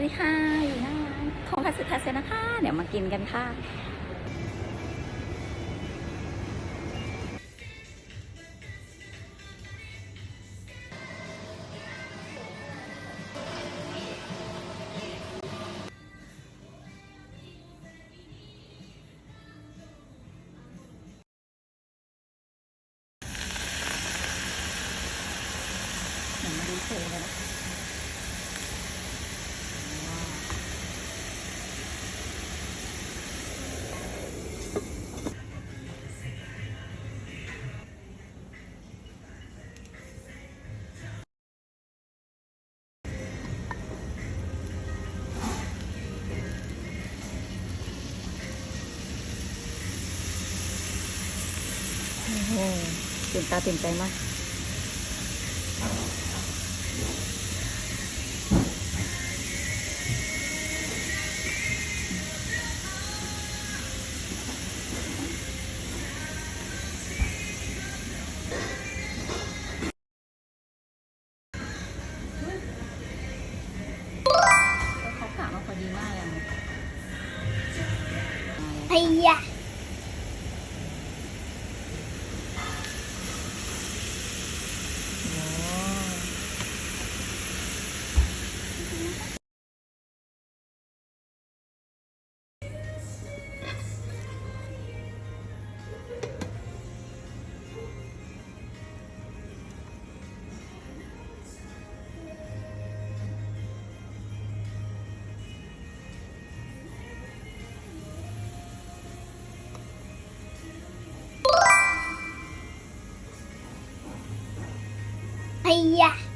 วัสดีค่ะอยู่หน้าของคาสึคาเซนะคะ เดี๋ยวมากินกันค่ะเดี๋ยวมาดูเฉยเลยนะ โอ้โหตื่นตาตื่นใจมากเขากะมาพอดีมา กเ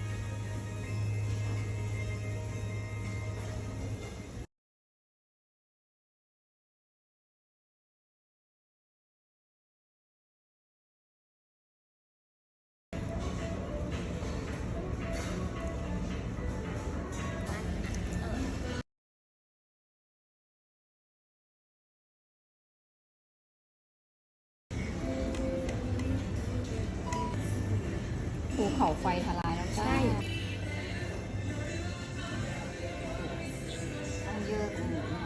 เขาไฟทลายแล้วจ้าตั้งเยอะอืม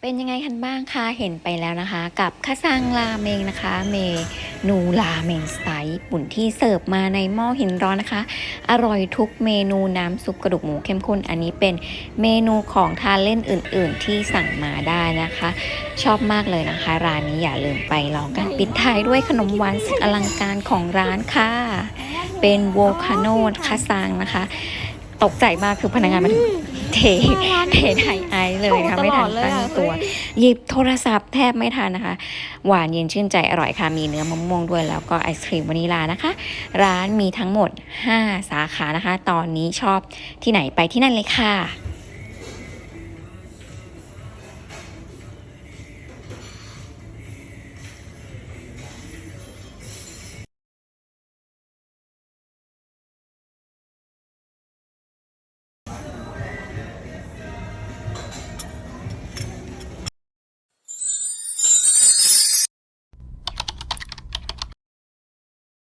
เป็นยังไงกันบ้างคะ เห็นไปแล้วนะคะ กับคาซังราเมงนะคะ เม นูราเมงสไตล์ญี่ปุ่นที่เสิร์ฟมาในหม้อหินร้อนนะคะ อร่อยทุกเมนูน้ำซุปกระดูกหมูเข้มข้นอันนี้เป็นเมนูของทานเล่นอื่น ๆ ที่สั่งมาได้นะคะ ชอบมากเลยนะคะ ร้านนี้อย่าลืมไปลองกันปิดท้ายด้วยขนมหวานสุดอลังการของร้านค่ะ เป็นโวคาโนคาซังนะคะ ตกใจมากคือพนักงานมาถึงเทเทไทยไอซ์เลยนะคะไม่ทันตั้งตัว หยิบโทรศัพท์แทบไม่ทันนะคะ หวานเย็นชื่นใจอร่อยค่ะ มีเนื้อมะม่วงด้วยแล้วก็ไอศครีมวานิลานะคะ ร้านมีทั้งหมด 5 สาขานะคะ ตอนนี้ชอบที่ไหนไปที่นั่นเลยค่ะ